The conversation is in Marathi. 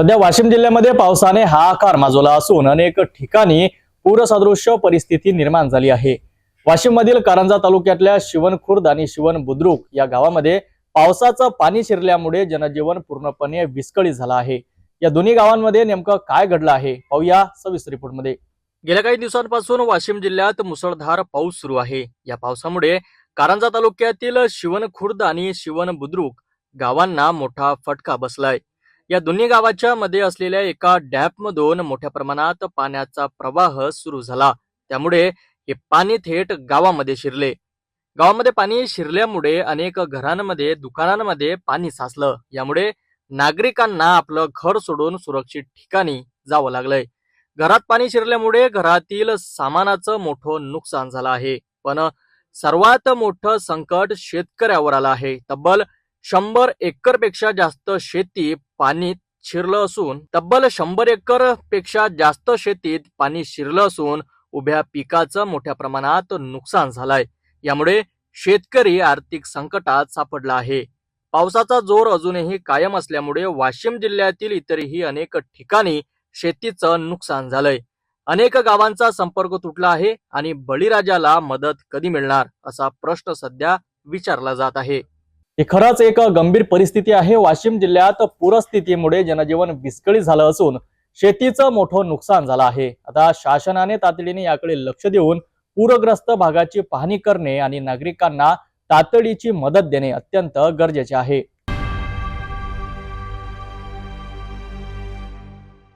सध्या वाशिम जिल्ह्यामध्ये पावसाने हाहाकार माजवला असून अनेक ठिकाणी पूरसदृश्य परिस्थिती निर्माण झाली आहे. वाशिम मधील कारंजा तालुक्यातल्या शिवनखुर्द आणि शिवन बुद्रुक या गावामध्ये पावसाचं पाणी शिरल्यामुळे जनजीवन पूर्णपणे विस्कळीत झालं आहे. या दोन्ही गावांमध्ये नेमकं काय घडलं आहे? पाहूया सविस्तर रिपोर्टमध्ये. गेल्या काही दिवसांपासून वाशिम जिल्ह्यात मुसळधार पाऊस सुरू आहे. या पावसामुळे कारंजा तालुक्यातील शिवनखुर्द आणि शिवन बुद्रुक गावांना मोठा फटका बसलाय. या दोन्ही गावाच्या मध्ये असलेल्या एका डॅपमधून मोठ्या प्रमाणात पाण्याचा प्रवाह सुरू झाला. त्यामुळे हे पाणी थेट गावामध्ये शिरले. गावामध्ये पाणी शिरल्यामुळे अनेक घरांमध्ये दुकानांमध्ये पाणी साचलं. यामुळे नागरिकांना आपलं घर सोडून सुरक्षित ठिकाणी जावं लागलंय. घरात पाणी शिरल्यामुळे घरातील सामानाचं मोठं नुकसान झालं आहे. पण सर्वात मोठं संकट शेतकऱ्यावर आलं आहे. तब्बल शंभर एकरपेक्षा जास्त शेती पाणी शिरलं असून तब्बल शंभर एकरपेक्षा जास्त शेतीत पाणी शिरलं असून उभ्या पिकाचं मोठ्या प्रमाणात नुकसान झालंय. यामुळे शेतकरी आर्थिक संकटात सापडला आहे. पावसाचा जोर अजूनही कायम असल्यामुळे वाशिम जिल्ह्यातील इतरही अनेक ठिकाणी शेतीचं नुकसान झालंय. अनेक गावांचा संपर्क तुटला आहे आणि बळीराजाला मदत कधी मिळणार असा प्रश्न सध्या विचारला जात आहे. ही खरंच एक गंभीर परिस्थिती आहे. वाशिम जिल्ह्यात पूरस्थितीमुळे जनजीवन विस्कळीत झालं असून शेतीचं मोठं नुकसान झालं आहे. आता शासनाने तातडीने याकडे लक्ष देऊन पूरग्रस्त भागाची पाहणी करणे आणि नागरिकांना तातडीची मदत देणे अत्यंत गरजेचे आहे.